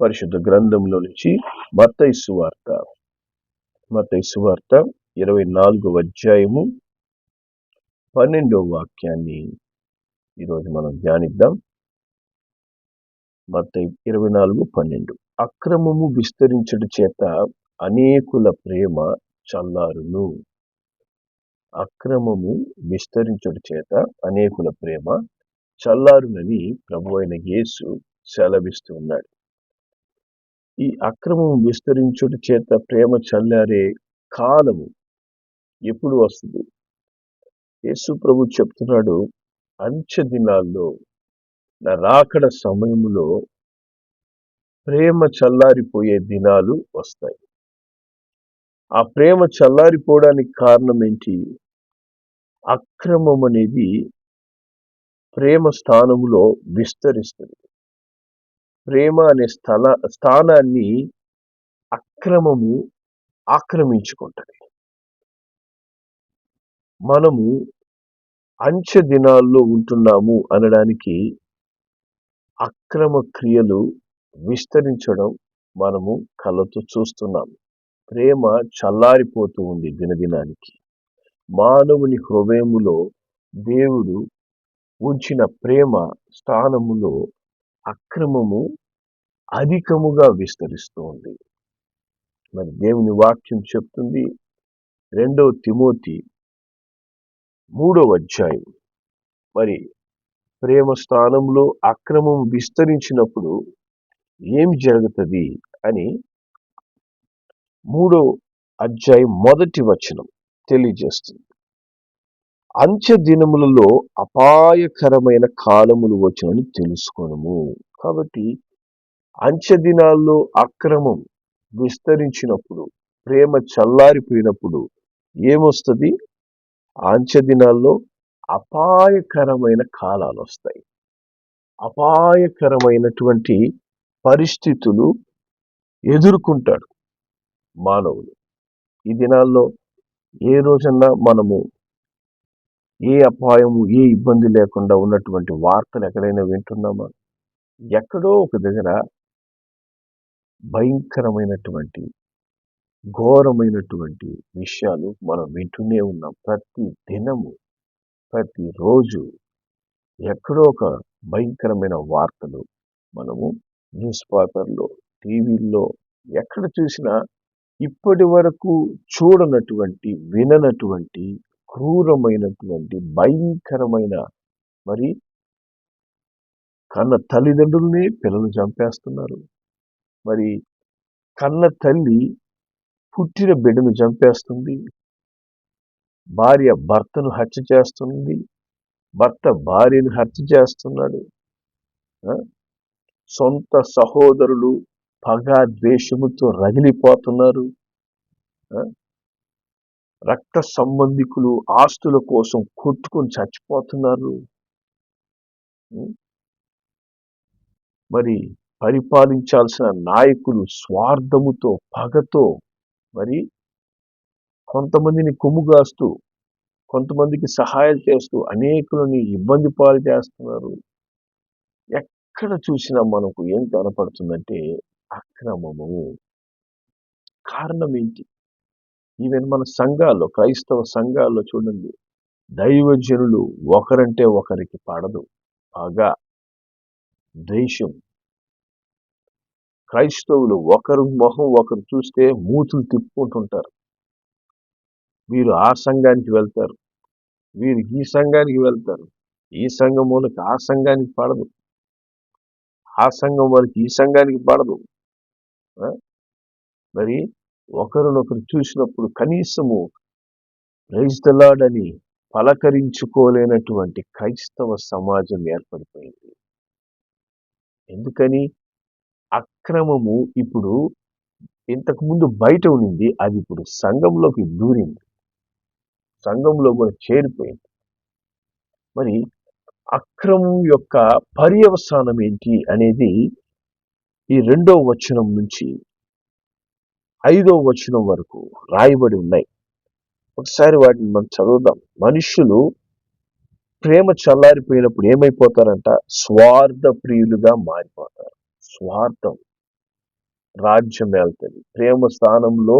పరిశుద్ధ గ్రంథంలో నుంచి మత్తయి సువార్త మత్తయి సువార్త ఇరవై నాలుగవ అధ్యాయము పన్నెండవ వాక్యాన్ని ఈరోజు మనం ధ్యానిద్దాం. మత్తయి ఇరవై నాలుగు పన్నెండు. అక్రమము విస్తరించడు చేత అనేకుల ప్రేమ చల్లారును. అక్రమము విస్తరించడు చేత అనేకుల ప్రేమ చల్లారునని ప్రభు అయిన యేసు సెలవిస్తూ ఉన్నాడు. ఈ అక్రమం విస్తరించుట చేత ప్రేమ చల్లారే కాలము ఎప్పుడు వస్తుంది? యేసు ప్రభు చెప్తున్నాడు అంచె దినాల్లో నా రాకడ సమయంలో ప్రేమ చల్లారిపోయే దినాలు వస్తాయి. ఆ ప్రేమ చల్లారిపోవడానికి కారణం ఏంటి? అక్రమం అనేది ప్రేమ స్థానములో విస్తరిస్తుంది. ప్రేమ అనే స్థల స్థానాన్ని అక్రమము ఆక్రమించుకుంటుంది. మనము అంచె దినాల్లో ఉంటున్నాము అనడానికి అక్రమ క్రియలు విస్తరించడం మనము కళ్ళతో చూస్తున్నాము. ప్రేమ చల్లారిపోతూ ఉంది దినదినానికి. మానవుని హృదయములో దేవుడు ఉంచిన ప్రేమ స్థానములో అక్రమము అధికముగా విస్తరిస్తూ ఉంది. మరి దేవుని వాక్యం చెప్తుంది రెండవ తిమోతి మూడవ అధ్యాయం. మరి ప్రేమ స్థానంలో అక్రమం విస్తరించినప్పుడు ఏం జరుగుతుంది అని మూడో అధ్యాయం మొదటి వచనం తెలియజేస్తుంది. అంత్య దినములలో అపాయకరమైన కాలములు వచ్చునని తెలుసుకోనము. కాబట్టి అంత్య దినాల్లో అక్రమం విస్తరించినప్పుడు ప్రేమ చల్లారిపోయినప్పుడు ఏమొస్తుంది? అంత్య దినాల్లో అపాయకరమైన కాలాలు వస్తాయి అపాయకరమైనటువంటి పరిస్థితులు ఎదుర్కొంటాడు మానవులు ఈ దినాల్లో ఏ రోజన్నా మనము ఏ అపాయము ఏ ఇబ్బంది లేకుండా ఉన్నటువంటి వార్తలు ఎక్కడైనా వింటున్నామా ఎక్కడో ఒక దగ్గర భయంకరమైనటువంటి ఘోరమైనటువంటి విషయాలు మనం వింటూనే ఉన్నాం. ప్రతి దినము ప్రతిరోజు ఎక్కడో ఒక భయంకరమైన వార్తలు మనము న్యూస్ పేపర్లో టీవీల్లో ఎక్కడ చూసినా ఇప్పటి వరకు చూడనటువంటి విననటువంటి క్రూరమైనటువంటి భయంకరమైన మరి కన్న తల్లిదండ్రుల్ని పిల్లలు చంపేస్తున్నారు. మరి కన్న తల్లి పుట్టిన బిడ్డను చంపేస్తుంది. భార్య భర్తను హత్య చేస్తుంది. భర్త భార్యను హత్య చేస్తున్నాడు. సొంత సహోదరులు పగ ద్వేషముతో రగిలిపోతున్నారు. రక్త సంబంధికులు ఆస్తుల కోసం కొట్టుకొని చచ్చిపోతున్నారు. మరి పరిపాలించాల్సిన నాయకులు స్వార్థముతో పగతో మరి కొంతమందిని కొమ్ముగాస్తూ కొంతమందికి సహాయం చేస్తూ అనేకులని ఇబ్బంది పాలు చేస్తున్నారు. ఎక్కడ చూసినా మనకు ఏం కనపడుతుందంటే అక్రమము. కారణం ఏంటి? ఈవెన్ మన సంఘాల్లో క్రైస్తవ సంఘాల్లో చూడండి దైవజనులు ఒకరంటే ఒకరికి పడదు పగ ద్వేషం. క్రైస్తవులు ఒకరు మొహం ఒకరు చూస్తే మూతులు తిప్పుకుంటుంటారు. వీరు ఆ సంఘానికి వెళ్తారు వీరు ఈ సంఘానికి వెళ్తారు ఈ సంఘం వాళ్ళకి ఆ సంఘానికి పడదు ఆ సంఘం వారికి ఈ సంఘానికి పడదు. మరి ఒకరినొకరు చూసినప్పుడు కనీసము రైస్తలాడని పలకరించుకోలేనటువంటి క్రైస్తవ సమాజం ఏర్పడిపోయింది. ఎందుకని? అక్రమము ఇప్పుడు ఇంతకుముందు బయట ఉన్నింది అది ఇప్పుడు సంఘంలోకి దూరింది. సంఘంలో కూడా చేరిపోయింది. మరి అక్రమం యొక్క పర్యవసానం ఏంటి అనేది ఈ రెండో వచనం నుంచి ఐదో వచనం వరకు రాయబడి ఉన్నాయి. ఒకసారి వాటిని మనం చదువుదాం. మనుషులు ప్రేమ చల్లారిపోయినప్పుడు ఏమైపోతారంట? స్వార్థ ప్రియులుగా మారిపోతారు. స్వార్థం రాజ్యం వెళ్తుంది ప్రేమ స్థానంలో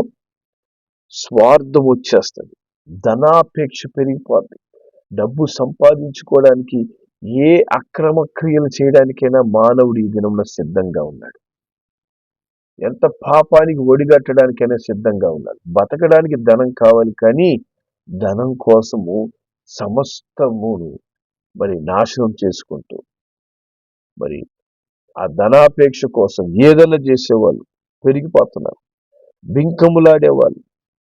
స్వార్థం వచ్చేస్తుంది. ధనాపేక్ష పెరిగిపోతుంది డబ్బు సంపాదించుకోవడానికి ఏ అక్రమ క్రియలు చేయడానికైనా మానవుడు ఈ దినంలో సిద్ధంగా ఉన్నాడు. ఎంత పాపానికి ఒడిగట్టడానికైనా సిద్ధంగా ఉండాలి. బతకడానికి ధనం కావాలి కానీ ధనం కోసము సమస్తమును మరి నాశనం చేసుకుంటూ మరి ఆ ధనాపేక్ష కోసం ఏదైనా చేసేవాళ్ళు పెరిగిపోతున్నారు. బింకములాడేవాళ్ళు.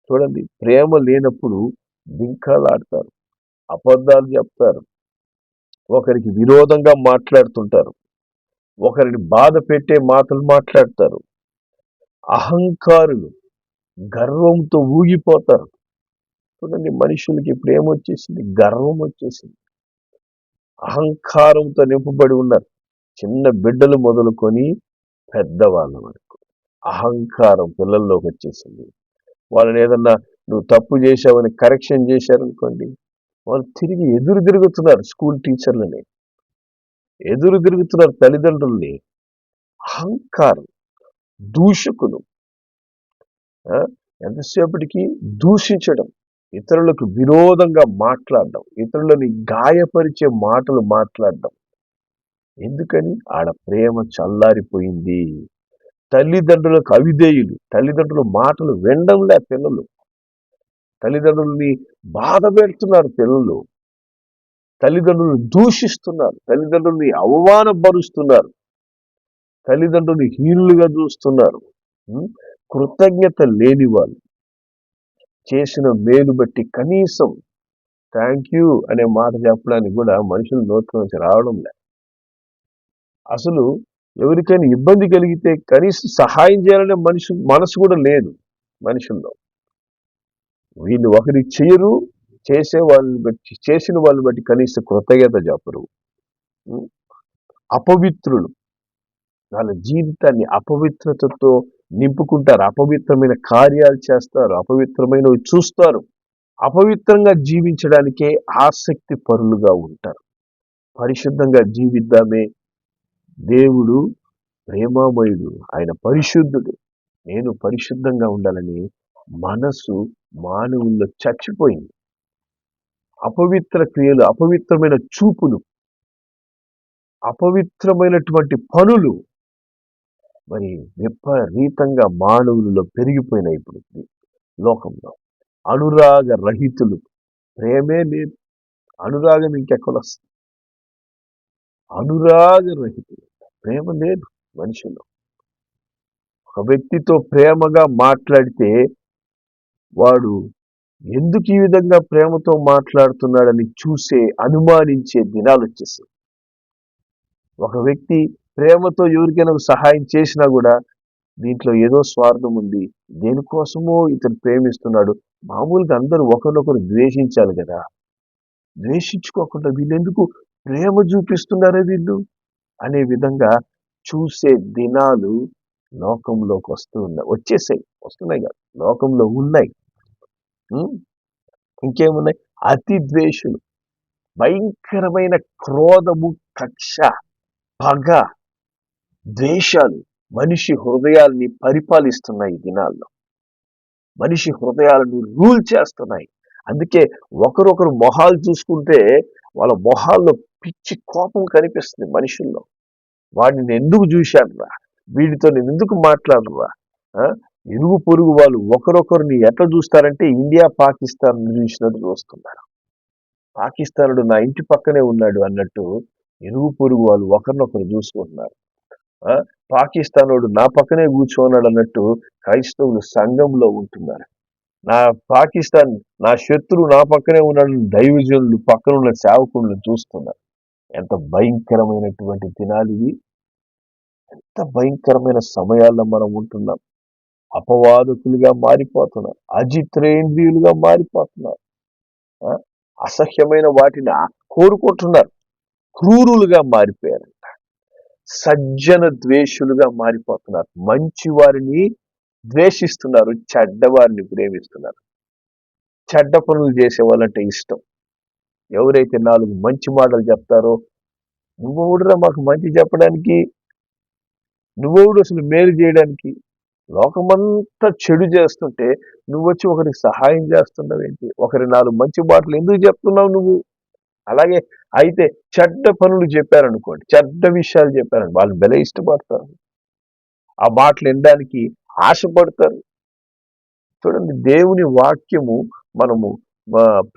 చూడండి ప్రేమ లేనప్పుడు బింకలాడతారు అబద్ధాలు చెప్తారు ఒకరికి విరోధంగా మాట్లాడుతుంటారు ఒకరిని బాధ పెట్టే మాటలు మాట్లాడతారు. అహంకారులు గర్వంతో ఊగిపోతారు. చూడండి మనుషులకి ఇప్పుడు ఏమొచ్చేసింది? గర్వం వచ్చేసింది. అహంకారంతో నింపబడి ఉన్నారు. చిన్న బిడ్డలు మొదలుకొని పెద్దవాళ్ళ వరకు. అహంకారం పిల్లల్లోకి వచ్చేసింది. వాళ్ళని ఏదన్నా నువ్వు తప్పు చేశావని కరెక్షన్ చేశారనుకోండి వాళ్ళు తిరిగి ఎదురు తిరుగుతున్నారు స్కూల్ టీచర్లని. ఎదురు తిరుగుతున్నారు తల్లిదండ్రుల్ని. అహంకారం. దూషకులు. ఎంతసేపటికి దూషించడం ఇతరులకు విరోధంగా మాట్లాడడం ఇతరులని గాయపరిచే మాటలు మాట్లాడడం. ఎందుకని? ఆడ ప్రేమ చల్లారిపోయింది. తల్లిదండ్రులకు అవిధేయులు తల్లిదండ్రుల మాటలు వినడంలే పిల్లలు. తల్లిదండ్రుల్ని బాధ పెడుతున్నారు పిల్లలు. తల్లిదండ్రులను దూషిస్తున్నారు తల్లిదండ్రుల్ని అవమానపరుస్తున్నారు. తల్లిదండ్రులు హీనులుగా చూస్తున్నారు. కృతజ్ఞత లేని వాళ్ళు చేసిన మేలు బట్టి కనీసం థ్యాంక్ యూ అనే మాట చెప్పడానికి కూడా మనుషులు నోట్లో నుంచి రావడం లే అసలు ఎవరికైనా ఇబ్బంది కలిగితే కనీసం సహాయం చేయాలనే మనిషి మనసు కూడా లేదు మనుషుల్లో. వీళ్ళు ఒకరికి చేయరు చేసే వాళ్ళని బట్టి చేసిన వాళ్ళని బట్టి కనీసం కృతజ్ఞత చెప్పరు. అపవిత్రులు. వాళ్ళ జీవితాన్ని అపవిత్రతతో నింపుకుంటారు. అపవిత్రమైన కార్యాలు చేస్తారు. అపవిత్రమైనవి చూస్తారు. అపవిత్రంగా జీవించడానికే ఆసక్తి పరులుగా ఉంటారు. పరిశుద్ధంగా జీవిద్దామే దేవుడు ప్రేమామయుడు ఆయన పరిశుద్ధుడు. నేను పరిశుద్ధంగా ఉండాలని మనసు మానవుల్లో చచ్చిపోయింది. అపవిత్ర క్రియలు అపవిత్రమైన చూపులు అపవిత్రమైనటువంటి పనులు మరి విపరీతంగా మానవులలో పెరిగిపోయినాయి ఇప్పుడు లోకంలో. అనురాగ రహితులు. ప్రేమే లేదు. అనురాగం ఇంకెక్కడ వస్తుంది? అనురాగ రహితులు. ప్రేమ లేదు మనిషిలో. ఒక వ్యక్తితో ప్రేమగా మాట్లాడితే వాడు ఎందుకు ఈ విధంగా ప్రేమతో మాట్లాడుతున్నాడని చూసే అనుమానించే దినాలు వచ్చేసాయి ఒక వ్యక్తి ప్రేమతో ఎవరికైనా సహాయం చేసినా కూడా దీంట్లో ఏదో స్వార్థం ఉంది. దేనికోసమో ఇతను ప్రేమిస్తున్నాడు. మామూలుగా అందరూ ఒకరినొకరు ద్వేషించాలి కదా. ద్వేషించుకోకుండా వీళ్ళెందుకు ప్రేమ చూపిస్తున్నారే వీళ్ళు? అనే విధంగా చూసే దినాలు లోకంలోకి వస్తూ ఉన్నాయి. వచ్చేసాయి. వస్తున్నాయి కదా. లోకంలో ఉన్నాయి. ఇంకేమున్నాయి? అతి ద్వేషులు. భయంకరమైన క్రోధము కక్ష పగ ద్వేషాలు మనిషి హృదయాల్ని పరిపాలిస్తున్నాయి ఈ దినాల్లో. మనిషి హృదయాలను రూల్ చేస్తున్నాయి. అందుకే ఒకరొకరు మొహాలు చూసుకుంటే వాళ్ళ మొహాల్లో పిచ్చి కోపం కనిపిస్తుంది మనుషుల్లో. వాడిని ఎందుకు చూశానురా? వీడితో నేను ఎందుకు మాట్లాడరా ఇరుగు పొరుగు వాళ్ళు ఒకరొకరిని ఎట్లా చూస్తారంటే ఇండియా పాకిస్తాన్ చూసినట్టు చూస్తున్నారు. పాకిస్తానుడు నా ఇంటి పక్కనే ఉన్నాడు అన్నట్టు ఇరుగు పొరుగు వాళ్ళు ఒకరినొకరు చూసుకుంటున్నారు. పాకిస్తానోడు నా పక్కనే కూర్చోన్నాడు అన్నట్టు క్రైస్తవులు సంఘంలో ఉంటున్నారు. నా పాకిస్తాన్ నా శత్రువు నా పక్కనే ఉన్నాడు దైవజనులు పక్కన ఉన్న సేవకులను చూస్తున్నారు. ఎంత భయంకరమైనటువంటి దినాలు ఇవి. ఎంత భయంకరమైన సమయాల్లో మనం ఉంటున్నాం. అపవాదకులుగా మారిపోతున్నారు. అజిత్రేంద్రియులుగా మారిపోతున్నారు. ఆ? అసహ్యమైన వాటిని కోరుకుంటున్నారు. క్రూరులుగా మారిపోయారు. సజ్జన ద్వేషులుగా మారిపోతున్నారు. మంచి వారిని ద్వేషిస్తున్నారు చెడ్డవారిని ప్రేమిస్తున్నారు. చెడ్డ పనులు చేసే వాళ్ళంటే ఇష్టం. ఎవరైతే నాలుగు మంచి మాటలు చెప్తారో నువ్వెవడురా మాకు మంచి చెప్పడానికి. నువ్వెవడు అసలు మేలు చేయడానికి. లోకమంతా చెడు చేస్తుంటే నువ్వు వచ్చి ఒకరికి సహాయం చేస్తున్నావు ఏంటి ఒకరి నాలుగు మంచి మాటలు ఎందుకు చెప్తున్నావు నువ్వు? అలాగే అయితే చెడ్డ పనులు చెప్పారనుకోండి చెడ్డ విషయాలు చెప్పారని వాళ్ళు బెల ఇష్టపడతారు. ఆ మాటలు వినడానికి ఆశపడతారు. చూడండి దేవుని వాక్యము మనము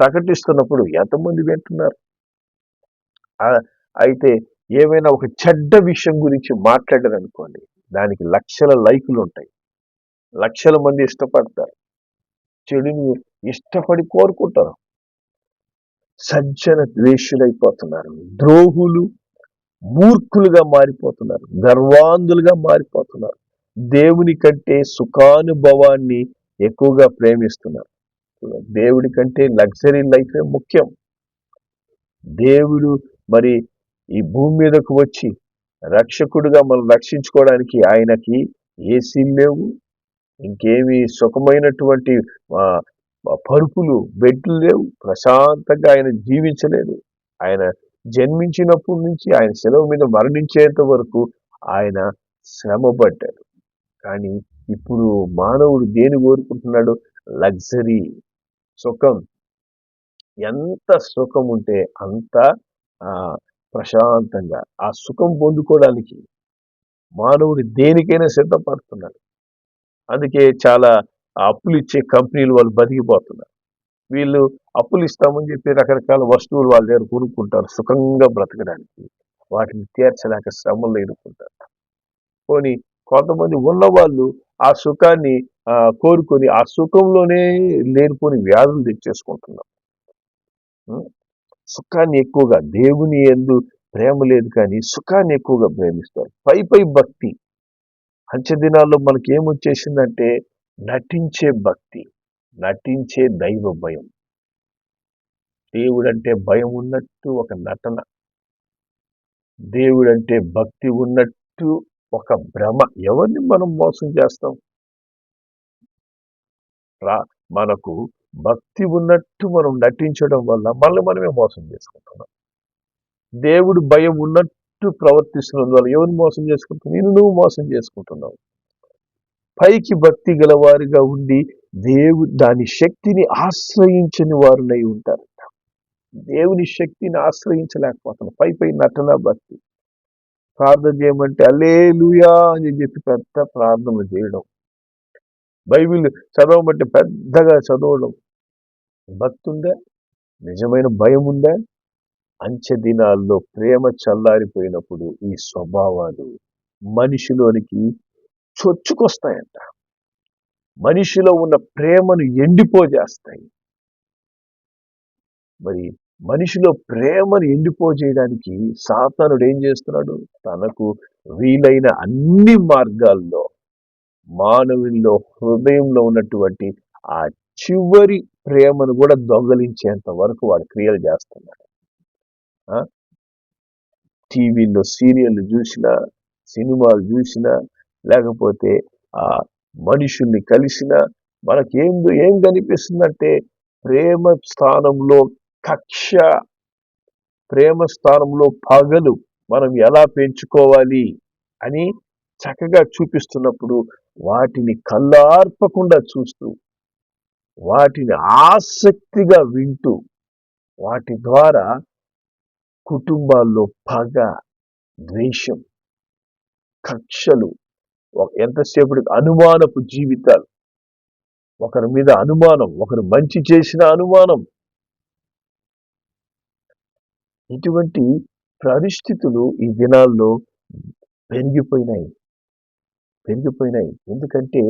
ప్రకటిస్తున్నప్పుడు ఎంతమంది వింటున్నారు? అయితే ఏమైనా ఒక చెడ్డ విషయం గురించి మాట్లాడారనుకోండి దానికి లక్షల లైకులు ఉంటాయి. లక్షల మంది ఇష్టపడతారు. చెడుని ఇష్టపడి కోరుకుంటారు. సజ్జన ద్వేషులైపోతున్నారు. ద్రోహులు మూర్ఖులుగా మారిపోతున్నారు. గర్వాంధులుగా మారిపోతున్నారు. దేవుని కంటే సుఖానుభవాన్ని ఎక్కువగా ప్రేమిస్తున్నారు. దేవుడి కంటే లగ్జరీ లైఫే ముఖ్యం. దేవుడు మరి ఈ భూమి మీదకు వచ్చి రక్షకుడుగా మనం రక్షించుకోవడానికి ఆయనకి ఏసీ లేవు. ఇంకేమి సుఖమైనటువంటి పరుపులు బెడ్లు లేవు. ప్రశాంతంగా ఆయన జీవించలేదు. ఆయన జన్మించినప్పటి నుంచి ఆయన సెలవు మీద మరణించేంత వరకు ఆయన శ్రమపడ్డాడు. కానీ ఇప్పుడు మానవుడు దేని కోరుకుంటున్నాడు? లగ్జరీ. సుఖం. ఎంత సుఖం ఉంటే అంత ప్రశాంతంగా ఆ సుఖం పొందుకోవడానికి మానవుడు దేనికైనా సిద్ధపడుతున్నాడు. అందుకే చాలా అప్పులు ఇచ్చే కంపెనీలు వాళ్ళు బతికిపోతున్నారు. వీళ్ళు అప్పులు ఇస్తామని చెప్పి రకరకాల వస్తువులు వాళ్ళ దగ్గర కొనుక్కుంటారు. సుఖంగా బ్రతకడానికి వాటిని తీర్చలేక శ్రమలు ఎదుర్కొంటారు పోనీ కొంతమంది ఉన్నవాళ్ళు ఆ సుఖాన్ని కోరుకొని ఆ సుఖంలోనే లేనిపోని వ్యాధులు తెచ్చేసుకుంటున్నారు. సుఖాన్ని ఎక్కువగా దేవుని ఎందు ప్రేమ లేదు కానీ సుఖాన్ని ఎక్కువగా ప్రేమిస్తారు. పై పై భక్తి. అంచె దినాల్లో మనకి ఏమొచ్చేసిందంటే నటించే భక్తి నటించే దైవ భయం. దేవుడంటే భయం ఉన్నట్టు ఒక నటన. దేవుడంటే భక్తి ఉన్నట్టు ఒక భ్రమ. ఎవరిని మనం మోసం చేస్తాం? రా మనకు భక్తి ఉన్నట్టు మనం నటించడం వల్ల మనల్ని మనమే మోసం చేసుకుంటున్నాం. దేవుడు భయం ఉన్నట్టు ప్రవర్తిస్తున్నందు వల్ల ఎవరిని మోసం చేసుకుంటున్నావు నేను నువ్వు మోసం చేసుకుంటున్నావు. పైకి భక్తి గలవారిగా ఉండి దేవు దాని శక్తిని ఆశ్రయించని వారునై ఉంటారు. దేవుని శక్తిని ఆశ్రయించలేకపోతున్నాం. పై పై నటన భక్తి. ప్రార్థన చేయమంటే అల్లే అని చెప్పి పెద్ద ప్రార్థనలు చేయడం. బైబిల్ చదవమంటే పెద్దగా చదవడం. భక్తి ఉందా? నిజమైన భయం ఉందా? అంచె దినాల్లో ప్రేమ చల్లారిపోయినప్పుడు ఈ స్వభావాలు మనిషిలోనికి చొచ్చుకొస్తాయంట. మనిషిలో ఉన్న ప్రేమను ఎండిపోజేస్తాయి. మరి మనిషిలో ప్రేమను ఎండిపోజేయడానికి సాతానుడు ఏం చేస్తున్నాడు? తనకు వీలైన అన్ని మార్గాల్లో మానవుల్లో హృదయంలో ఉన్నటువంటి ఆ చివరి ప్రేమను కూడా దొంగలించేంత వరకు వాడు క్రియలు చేస్తున్నాడు. ఆ? టీవీలో సీరియల్ చూసినా సినిమాలు చూసినా లేకపోతే ఆ మనుషుల్ని కలిసిన మనకేందు ఏం కనిపిస్తుందంటే ప్రేమ స్థానంలో కక్ష ప్రేమ స్థానంలో పగలు మనం ఎలా పెంచుకోవాలి అని చక్కగా చూపిస్తున్నప్పుడు వాటిని కళ్ళార్పకుండా చూస్తూ వాటిని ఆసక్తిగా వింటూ వాటి ద్వారా కుటుంబాల్లో పగ ద్వేషం కక్షలు ఎంతసేపటికి అనుమానపు జీవితాలు. ఒకరి మీద అనుమానం ఒకరు మంచి చేసిన అనుమానం. ఇటువంటి పరిస్థితులు ఈ దినాల్లో పెరిగిపోయినాయి. పెరిగిపోయినాయి. ఎందుకంటే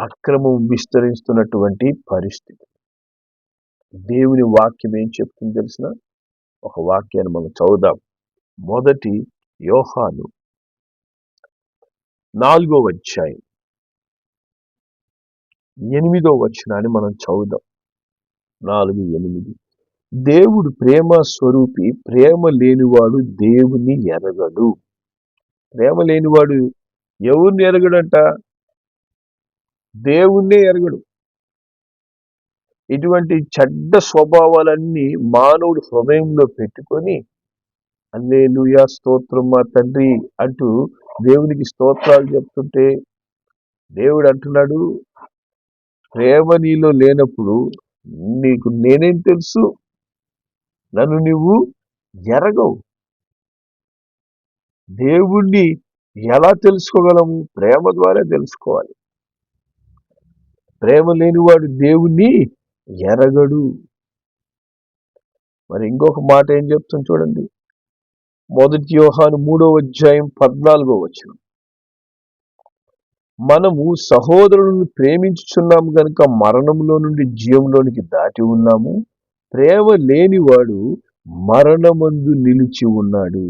అక్రమం విస్తరిస్తున్నటువంటి పరిస్థితి. దేవుని వాక్యం ఏం చెప్తుంది తెలిసిన? ఒక వాక్యాన్ని మనం చదువుదాం. మొదటి యోహాను నాలుగో అధ్యాయం. ఎనిమిదో వచనాన్ని మనం చదువుదాం. నాలుగు ఎనిమిది. దేవుడు ప్రేమ స్వరూపి ప్రేమ లేనివాడు దేవుని ఎరగడు. ప్రేమ లేనివాడు ఎవరిని ఎరగడంట? దేవుణ్ణే ఎరగడు. ఇటువంటి చెడ్డ స్వభావాలన్నీ మానవుడు హృదయంలో పెట్టుకొని అల్లేలుయా స్తోత్రం మా తండ్రి అంటూ దేవునికి స్తోత్రాలు చెప్తుంటే దేవుడు అంటున్నాడు ప్రేమ నీలో లేనప్పుడు నీకు నేనేం తెలుసు? నన్ను నువ్వు ఎరగవు. దేవుణ్ణి ఎలా తెలుసుకోగలము? ప్రేమ ద్వారా తెలుసుకోవాలి. ప్రేమ లేనివాడు దేవుణ్ణి ఎరగడు. మరి ఇంకొక మాట ఏం చెప్తుంది చూడండి. మొదటి యోహాను మూడో అధ్యాయం పద్నాలుగో వచనం. మనము సహోదరులను ప్రేమించుచున్నాము గనుక మరణంలో నుండి జీవంలోనికి దాటి ఉన్నాము. ప్రేమ లేనివాడు మరణమందు నిలిచి ఉన్నాడు.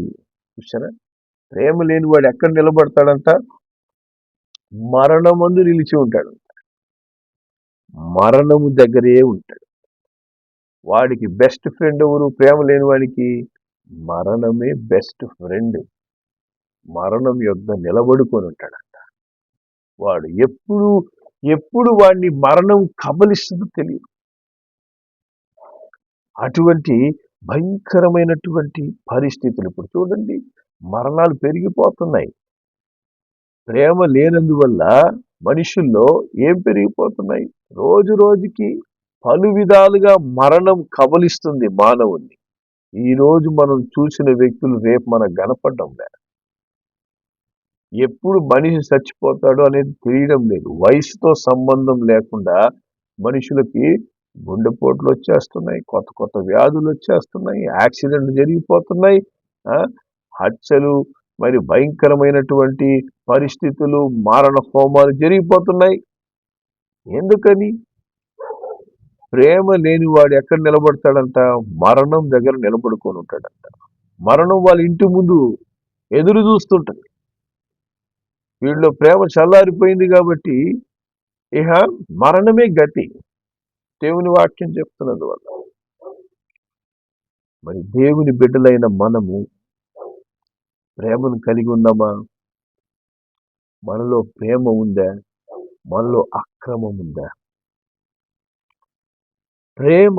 చూసారా ప్రేమ లేనివాడు ఎక్కడ నిలబడతాడంట? మరణమందు నిలిచి ఉంటాడు. మరణము దగ్గరే ఉంటాడు. వాడికి బెస్ట్ ఫ్రెండ్ ఎవరు? ప్రేమ లేని వాడికి మరణమే బెస్ట్ ఫ్రెండ్. మరణం యొక్క నిలబడుకొని ఉంటాడంట. వాడు ఎప్పుడు ఎప్పుడు వాడిని మరణం కబలిస్తుందో తెలియదు అటువంటి భయంకరమైనటువంటి పరిస్థితులు ఇప్పుడు చూడండి. మరణాలు పెరిగిపోతున్నాయి. ప్రేమ లేనందువల్ల మనుషుల్లో ఏం పెరిగిపోతున్నాయి? రోజు రోజుకి పలు విధాలుగా మరణం కబలిస్తుంది మానవుణ్ణి. ఈరోజు మనం చూసిన వ్యక్తులు రేపు మనకు కనపడడం లేదు. ఎప్పుడు మనిషి చచ్చిపోతాడో అనేది తెలియడం లేదు. వయసుతో సంబంధం లేకుండా మనుషులకి గుండెపోట్లు వచ్చేస్తున్నాయి కొత్త కొత్త వ్యాధులు వచ్చేస్తున్నాయి యాక్సిడెంట్లు జరిగిపోతున్నాయి హత్యలు మరి భయంకరమైనటువంటి పరిస్థితులు మారణ హోమాలు జరిగిపోతున్నాయి. ఎందుకని? ప్రేమ లేని వాడు ఎక్కడ నిలబడతాడంట? మరణం దగ్గర నిలబడుకొని ఉంటాడంట. మరణం వాళ్ళ ఇంటి ముందు ఎదురు చూస్తుంటుంది. వీళ్ళు ప్రేమ చల్లారిపోయింది కాబట్టి ఇహ మరణమే గతి. దేవుని వాక్యం చెప్తున్నది వల్ల మరి దేవుని బిడ్డలైన మనము ప్రేమను కలిగి ఉన్నామా? మనలో ప్రేమ ఉందా? మనలో అక్రమం ఉందా? ప్రేమ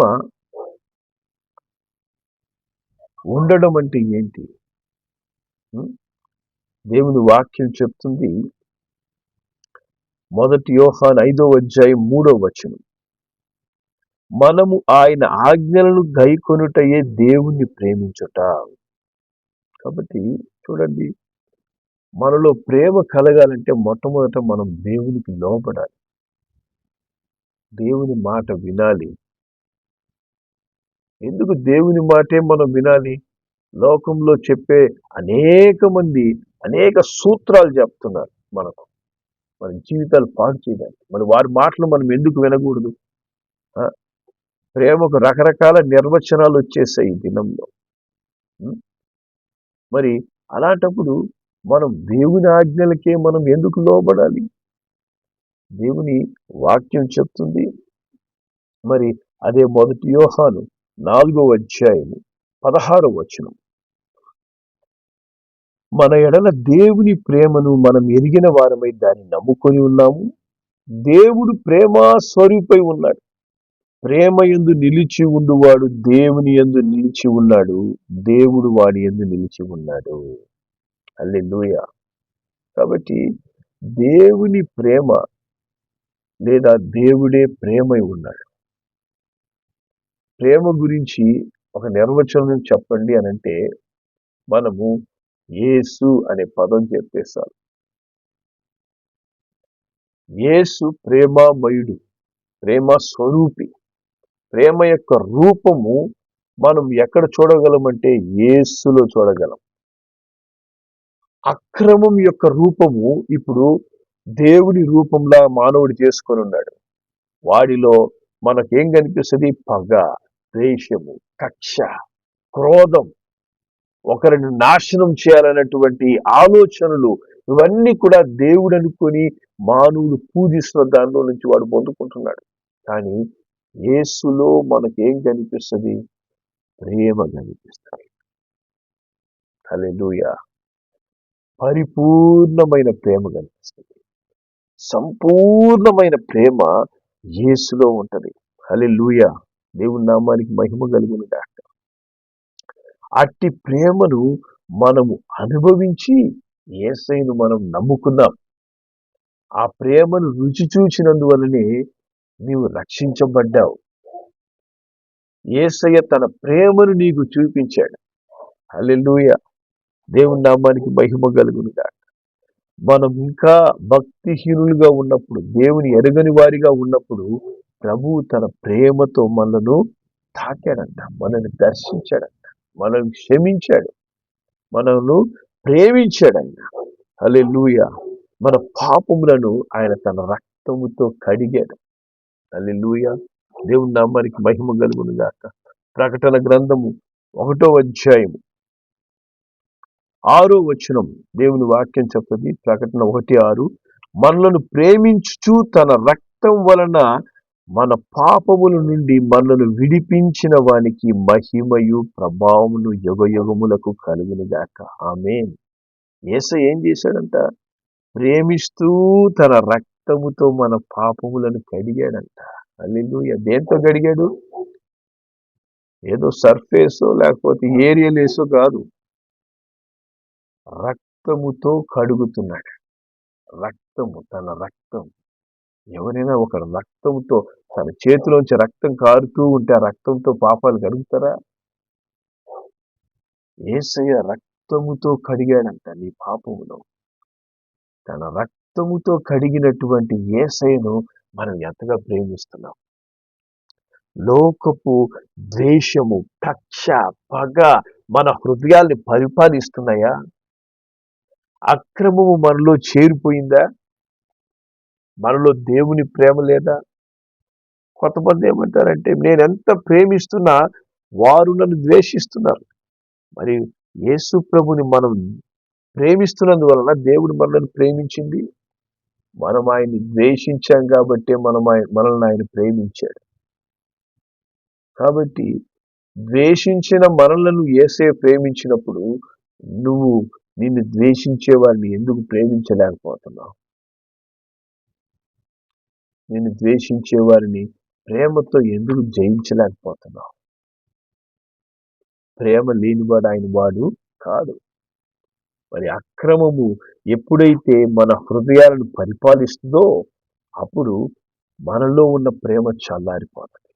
ఉండడం అంటే ఏంటి? దేవుని వాక్యం చెప్తుంది మొదటి యోహాన్ ఐదో అధ్యాయం మూడో వచనం. మనము ఆయన ఆజ్ఞలను గైకొనుటయే దేవుణ్ణి ప్రేమించుట. కాబట్టి చూడండి మనలో ప్రేమ కలగాలంటే మొట్టమొదట మనం దేవునికి లోపడాలి దేవుని మాట వినాలి. ఎందుకు దేవుని మాటే మనం వినాలి? లోకంలో చెప్పే అనేక మంది అనేక సూత్రాలు చెప్తున్నారు మనకు. మన జీవితాలు పాడు చేయడానికి. మరి వారి మాటలు మనం ఎందుకు వినకూడదు? ప్రేమకు రకరకాల నిర్వచనాలు వచ్చేసాయి ఈ దినంలో. మరి అలాంటప్పుడు మనం దేవుని ఆజ్ఞలకే మనం ఎందుకు లోబడాలి? దేవుని వాక్యం చెప్తుంది. మరి అదే మొదటి యోహాను నాలుగో అధ్యాయము పదహారో వచనం. మన ఎడల దేవుని ప్రేమను మనం ఎరిగిన వారమై దాన్ని నమ్ముకొని ఉన్నాము. దేవుడు ప్రేమ స్వరూపై ఉన్నాడు. ప్రేమ ఎందు నిలిచి ఉండువాడు దేవుని ఎందు నిలిచి ఉన్నాడు. దేవుడు వాడి ఎందు నిలిచి ఉన్నాడు. అల్లెలుయ కాబట్టి దేవుని ప్రేమ లేదా దేవుడే ప్రేమై ఉన్నాడు. ప్రేమ గురించి ఒక నిర్వచనం చెప్పండి అని అంటే మనము యేసు అనే పదం చెప్పేస్తాం యేసు ప్రేమమయుడు ప్రేమ స్వరూపి ప్రేమ యొక్క రూపము మనం ఎక్కడ చూడగలమంటే యేసులో చూడగలం. అక్రమం యొక్క రూపము ఇప్పుడు దేవుని రూపంలా మానవుడు చేసుకొని ఉన్నాడు. వాడిలో మనకేం కనిపిస్తుంది? పగ. ద్వేషము కక్ష క్రోధం ఒకరిని నాశనం చేయాలన్నటువంటి ఆలోచనలు ఇవన్నీ కూడా దేవుడు అనుకొని మానవుడు పూజిస్తున్న దానిలో నుంచి వాడు పొందుకుంటున్నాడు. కానీ యేసులో మనకేం కనిపిస్తుంది? ప్రేమ కనిపిస్తుంది. అలెలుయ పరిపూర్ణమైన ప్రేమ కనిపిస్తుంది. సంపూర్ణమైన ప్రేమ యేసులో ఉంటుంది. అలెలుయా దేవుని నామానికి మహిమ కలుగును గాక అట్టి ప్రేమను మనము అనుభవించి యేసయ్యను మనం నమ్ముకున్నాం. ఆ ప్రేమను రుచి చూచినందువలనే నీవు రక్షించబడ్డావు. ఏసయ్య తన ప్రేమను నీకు చూపించాడు. అల్లెలుయ దేవుని నామానికి మహిమ కలుగునుగా మనం ఇంకా భక్తిహీనులుగా ఉన్నప్పుడు దేవుని ఎరగని వారిగా ఉన్నప్పుడు ప్రభువు తన ప్రేమతో మనను తాకాడంట మనల్ని దర్శించాడంట మనల్ని క్షమించాడు మనల్ని ప్రేమించాడంట. లూయ మన పాపములను ఆయన తన రక్తముతో కడిగాడు. హల్లెలూయ. దేవుని నామానికి మహిమ కలుగును గాక. ప్రకటన గ్రంథము ఒకటో అధ్యాయము. ఆరో వచనం దేవుని వాక్యం చెప్పది ప్రకటన ఒకటి ఆరు. మనలను ప్రేమించుచు తన రక్తం వలన మన పాపముల నుండి మనను విడిపించిన వానికి మహిమయు ప్రభావమును యుగయుగములకు కలిగినదాక ఆమె ఏస ఏం చేశాడంట? ప్రేమిస్తూ తన రక్తముతో మన పాపములను కడిగాడంట. అల్లెలూయ దేంతో కడిగాడు? ఏదో సర్ఫేసో లేకపోతే ఏరియల్ కాదు. రక్తముతో కడుగుతున్నాడు. రక్తము తన రక్తం. ఎవరైనా ఒక రక్తంతో తన చేతిలోంచి రక్తం కారుతూ ఉంటే ఆ రక్తంతో పాపాలు కడుగుతారా ఏసయ్య రక్తముతో కడిగాడంట నీ పాపములో. తన రక్తముతో కడిగినటువంటి ఏసయ్యను మనం ఎంతగా ప్రేమిస్తున్నాం. లోకపు ద్వేషము కక్ష పగ మన హృదయాల్ని పరిపాలిస్తున్నాయా? అక్రమము మనలో చేరిపోయిందా? మనలో దేవుని ప్రేమ లేదా? కొంతమంది ఏమంటారంటే నేను ఎంత ప్రేమిస్తున్నా వారు నన్ను ద్వేషిస్తున్నారు. మరి యేసు ప్రభుని మనం ప్రేమిస్తున్నందువలన దేవుడు మనల్ని ప్రేమించింది? మనం ఆయన్ని ద్వేషించాం కాబట్టి మనం ఆయన మనల్ని ఆయన ప్రేమించాడు. కాబట్టి ద్వేషించిన మనలను ఏసే ప్రేమించినప్పుడు నువ్వు నిన్ను ద్వేషించే వారిని ఎందుకు ప్రేమించలేకపోతున్నావు? నేను ద్వేషించే వారిని ప్రేమతో ఎందుకు జయించలేకపోతున్నావు? ప్రేమ లేనివాడు ఆయన వాడు కాదు మరి అక్రమము ఎప్పుడైతే మన హృదయాలను పరిపాలిస్తుందో అప్పుడు మనలో ఉన్న ప్రేమ చల్లారిపోతుంది.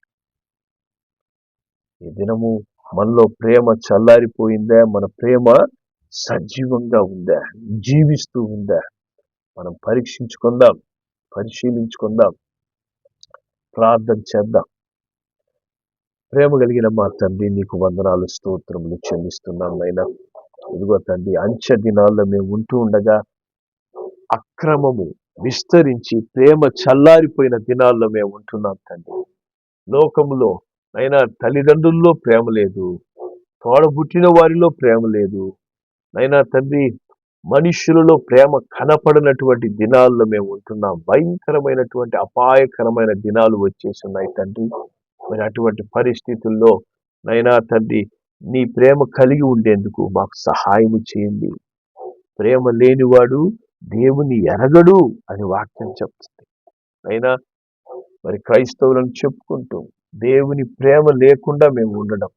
ఈ దినము మనలో ప్రేమ చల్లారిపోయిందా? మన ప్రేమ సజీవంగా ఉందా? జీవిస్తూ ఉందా? మనం పరీక్షించుకుందాం. పరిశీలించుకుందాం. ప్రార్థన చేద్దాం. ప్రేమ కలిగిన మా తండ్రి నీకు వందనాలు స్తోత్రములు చెల్లిస్తున్నాం అయినా ఇదిగో తండ్రి అంచె దినాల్లో మేము ఉంటూ ఉండగా అక్రమము విస్తరించి ప్రేమ చల్లారిపోయిన దినాల్లో మేము ఉంటున్నాం తండ్రి. లోకములో అయినా తల్లిదండ్రుల్లో ప్రేమ లేదు. తోడబుట్టిన వారిలో ప్రేమ లేదు. నైనా తండ్రి మనుషులలో ప్రేమ కనపడినటువంటి దినాల్లో మేము ఉంటున్నాం. భయంకరమైనటువంటి అపాయకరమైన దినాలు వచ్చేసి ఉన్నాయి తండ్రి. మరి అటువంటి పరిస్థితుల్లో నైనా తండ్రి నీ ప్రేమ కలిగి ఉండేందుకు మాకు సహాయం చేయండి. ప్రేమ లేనివాడు దేవుని ఎరగడు అని వాక్యం చెప్తుంది. అయినా మరి క్రైస్తవులను చెప్పుకుంటూ దేవుని ప్రేమ లేకుండా మేము ఉండడం.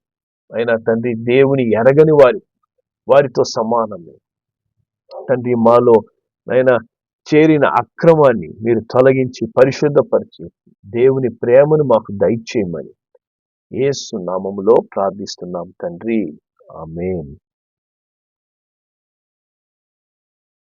అయినా తండ్రి దేవుని ఎరగని వారి వారితో సమానమే. తండ్రి మాలో నాయన చేరిన అక్రమాన్ని మీరు తొలగించి పరిశుద్ధపరిచి దేవుని ప్రేమను మాకు దయచేయమని. ఏసు నామములో ప్రార్థిస్తున్నాం తండ్రి. ఆమెన్.